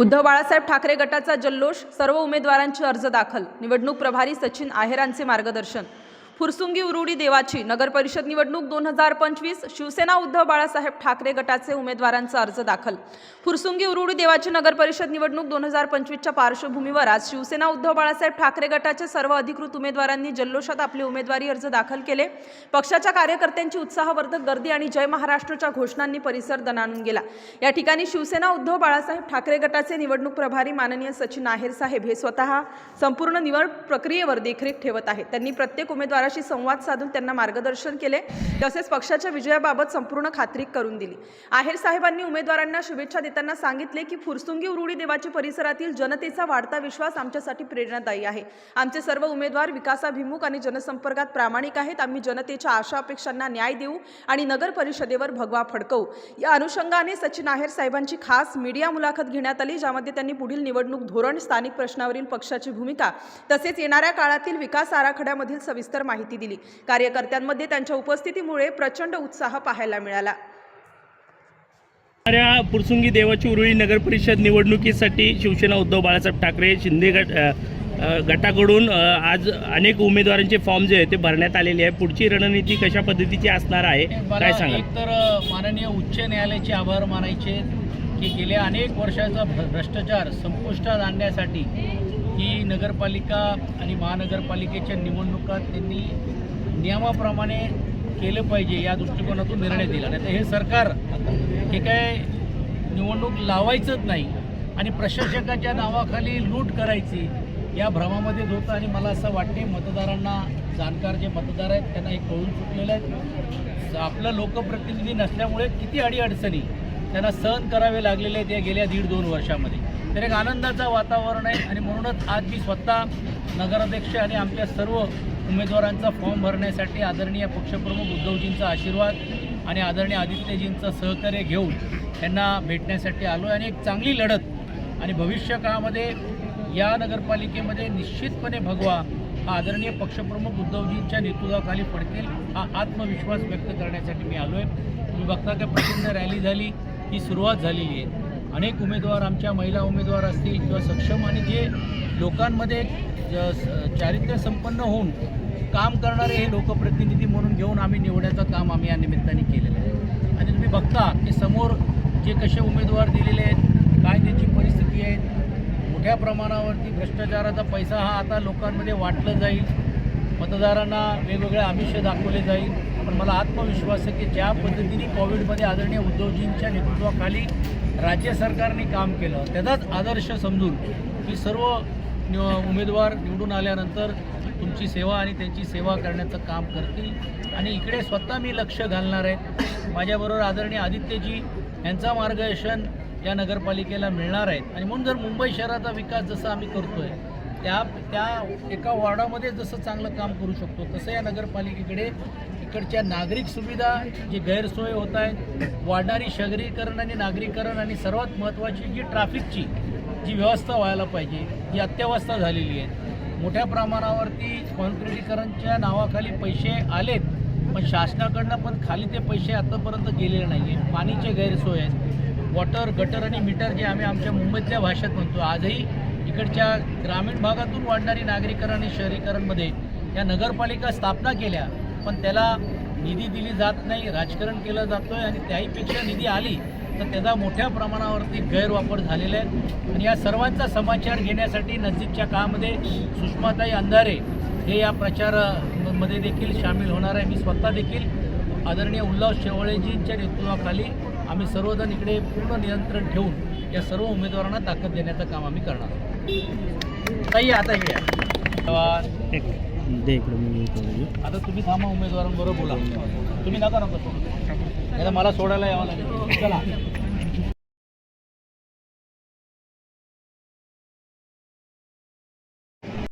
उद्धव बाळासाहेब ठाकरे गटाचा जल्लोष सर्व उमेदवारांचे अर्ज दाखल. निवडणूक प्रभारी सचिन आहेरांचे मार्गदर्शन. फुरसुंगी उरुडी देवाची नगर परिषद निवडणूक दोन हजार पंचवीस शिवसेना उद्धव बाळासाहेब ठाकरे गटाचे उमेदवारांचा अर्ज दाखल. फुरसुंगी उरुडी देवाची नगर परिषद निवडणूक दोन हजार पंचवीसच्या पार्श्वभूमीवर आज शिवसेना उद्धव बाळासाहेब ठाकरे गटाचे सर्व अधिकृत उमेदवारांनी जल्लोषात आपले उमेदवारी अर्ज दाखल केले. पक्षाच्या कार्यकर्त्यांची उत्साहवर्धक गर्दी आणि जय महाराष्ट्रच्या घोषणांनी परिसर दणाणून गेला. या ठिकाणी शिवसेना उद्धव बाळासाहेब ठाकरे गटाचे निवडणूक प्रभारी माननीय सचिन आहेर साहेब हे स्वतः संपूर्ण निवड प्रक्रियेवर देखरेख ठेवत आहेत. त्यांनी प्रत्येक उमेदवाराशी संवाद साधून त्यांना मार्गदर्शन केले. तसेच पक्षाच्या विजयाबाबत संपूर्ण खात्री करून दिली. आहेर साहेबांनी उमेदवारांना शुभेच्छा देताना सांगितले की फुरसुंगी उरुडी देवाची परिसरातील जनतेचा वाढता विश्वास आमच्यासाठी प्रेरणादायी आहे. आमचे सर्व उमेदवार विकासाभिमुख आणि जनसंपर्कात प्रामाणिक आहेत. आम्ही जनतेच्या आशा अपेक्षांना न्याय देऊ आणि नगर परिषदेवर भगवा फडकवू. या अनुषंगाने सचिन आहेर साहेबांची खास मीडिया मुलाखत घेण्यात आली ज्यामध्ये त्यांनी पुढील निवडणूक धोरण स्थानिक प्रश्नावरील पक्षाची भूमिका तसेच येणाऱ्या काळातील विकास आराखड्यामधील सविस्तर माहिती दिली. कार्यकर्त्यांमध्ये त्यांच्या उपस्थितीमुळे प्रचंड उत्साह पाहायला मिळाला. पुरसुंगी देवाची उरुळी नगर परिषद निवडणुकीसाठी शिवसेना उद्धव बाळासाहेब ठाकरे शिंदे गट गटाकडून आज अनेक उमेदवारांचे फॉर्म जे आहे ते भरण्यात आलेले आहे पुढची रणनीती कशा पद्धतीची असणार आहे? काय एक तर माननीय उच्च न्यायालयाचे आभार मानायचे की गेल्या अनेक वर्षाचा भ्र- भ्रष्टाचार संपुष्टात आणण्यासाठी ही नगरपालिका आणि महानगरपालिकेच्या निवडणुकात त्यांनी नियमाप्रमाणे केलं पाहिजे या दृष्टिकोनातून निर्णय दिला. नाही तर हे सरकार हे काय निवडणूक लावायचंच नाही आणि प्रशासकाच्या नावाखाली लूट करायची या भ्रमामध्येच होतं आणि मला असं वाटते मतदारांना जाणकार जे मतदार आहेत त्यांना हे कळून चुकलेलं आहे. आपलं लोकप्रतिनिधी नसल्यामुळे किती अडीअडचणी त्यांना सहन करावे लागलेले आहेत या गेल्या दीड दोन वर्षामध्ये. तर एक आनंदाचं वातावरण आहे आणि म्हणूनच आज मी स्वतः नगराध्यक्ष आणि आमच्या सर्व उमेदवारांचा फॉर्म भरण्यासाठी आदरणीय पक्षप्रमुख उद्धवजींचा आशीर्वाद आणि आदरणीय आदित्यजींचं सहकार्य घेऊन त्यांना भेटण्यासाठी आलो आहे आणि एक चांगली लढत आणि भविष्य काळामध्ये या नगरपालिकेमध्ये निश्चितपणे भगवा हा आदरणीय पक्षप्रमुख उद्धवजींच्या नेतृत्वाखाली पडतील हा आत्मविश्वास व्यक्त करण्यासाठी मी आलो आहे तुम्ही बघता की प्रचंड रॅली झाली ही सुरुवात झालेली आहे. अनेक उमेदवार आमच्या महिला उमेदवार असतील किंवा सक्षम आणि जे लोकांमध्ये ज- स- चारित्र्य संपन्न होऊन काम करणारे हे लोकप्रतिनिधी म्हणून घेऊन आम्ही निवडण्याचं काम आम्ही या निमित्ताने केलेलं आहे. आणि तुम्ही बघता की समोर जे कसे उमेदवार दिलेले आहेत काय त्याची परिस्थिती आहे मोठ्या प्रमाणावरती भ्रष्टाचाराचा पैसा हा आता लोकांमध्ये वाटलं जाईल. मतदारांना वेगवेगळे आमिष दाखवले जाईल. पण मला आत्मविश्वास आहे की ज्या पद्धतीने कोविडमध्ये आदरणीय उद्धवजींच्या नेतृत्वाखाली राज्य सरकारने काम केलं. त्याचाच आदर्श समजून की सर्व उमेदवार निवडून आल्यानंतर तुमची सेवा आणि त्यांची सेवा करण्याचं काम करतील. आणि इकडे स्वतः मी लक्ष घालणार आहे. माझ्याबरोबर आदरणीय आदित्यजी यांचा मार्गदर्शन या नगरपालिकेला मिळणार आहेत आणि म्हणून जर मुंबई शहराचा विकास जसा आम्ही करतोय त्या त्या एका वॉर्डामध्ये जसं चांगलं काम करू शकतो तसं या नगरपालिकेकडे इकडच्या नागरिक सुविधा जी गैरसोय होत आहेत वाढणारी शहरीकरण आणि नागरीकरण आणि सर्वात महत्त्वाची जी ट्रॅफिकची जी व्यवस्था व्हायला पाहिजे ही अत्यवस्था झालेली आहे. मोठ्या प्रमाणावरती कॉन्क्रिटीकरणच्या नावाखाली पैसे आलेत पण शासनाकडनं पण खाली ते पैसे आतापर्यंत गेलेले नाही आहे पाणीचे गैरसोय आहेत. वॉटर गटर आणि मीटर जे आम्ही आमच्या मुंबईतल्या भाषेत म्हणतो आजही इकडच्या ग्रामीण भागातून वाढणारी नागरीकरण आणि शहरीकरणमध्ये या नगरपालिका स्थापना केल्या पण त्याला निधी दिली जात नाही राजकारण केलं जातं आहे आणि त्याहीपेक्षा निधी आली तर त्याचा मोठ्या प्रमाणावरती गैरवापर झालेला आहे. आणि या सर्वांचा समाचार घेण्यासाठी नजीकच्या काळामध्ये सुषमाताई अंधारे हे या प्रचारामध्ये देखील सामील होणार आहे. मी स्वतः देखील आदरणीय उल्हास शेवळेजींच्या नेतृत्वाखाली आम्ही सर्वजण इकडे पूर्ण नियंत्रण ठेवून या सर्व उमेदवारांना ताकद देण्याचं काम आम्ही करणार आहोत. ताई आता येऊया धन्यवाद दे इकडे मी इकडं आता तुम्ही थांबा उमेदवारांबरोबर बोला. तुम्ही नका नका सोडू. आता मला सोडायला यावं लागेल. चला.